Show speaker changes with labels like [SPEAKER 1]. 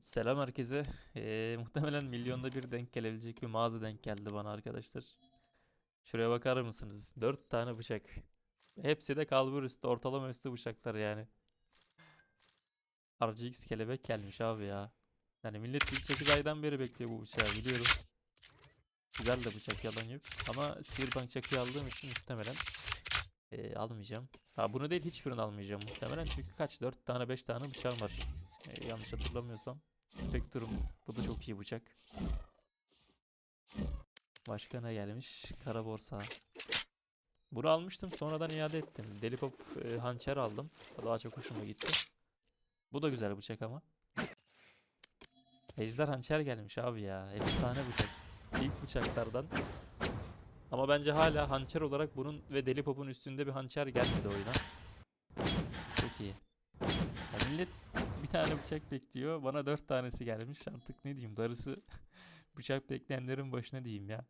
[SPEAKER 1] Selam herkese. Ee, muhtemelen milyonda bir denk gelebilecek bir mağaza denk geldi bana arkadaşlar. Şuraya bakar mısınız? 4 tane bıçak. Hepsi de kalbur üstü, ortalama üstü bıçaklar yani. RGX kelebek gelmiş abi ya. Yani millet 8 aydan beri bekliyor bu bıçağı biliyorum. Güzel de bıçak yalan yok. Ama sihirbaz çakıyı aldığım için muhtemelen ee, almayacağım. Ha bunu değil hiçbirini almayacağım muhtemelen. Çünkü kaç? 4 tane 5 tane bıçağım var. Ee, yanlış hatırlamıyorsam. Spectrum. Bu da çok iyi bıçak. Başka ne gelmiş? Kara borsa. Bunu almıştım sonradan iade ettim. Deli Pop e, hançer aldım. Daha çok hoşuma gitti. Bu da güzel bıçak ama. Ejder hançer gelmiş abi ya. Efsane bıçak. İlk bıçaklardan. Ama bence hala hançer olarak bunun ve Deli Pop'un üstünde bir hançer gelmedi oyuna. Çok iyi. Ya millet bir tane bıçak bekliyor. Bana dört tanesi gelmiş. Artık ne diyeyim? Darısı bıçak bekleyenlerin başına diyeyim ya.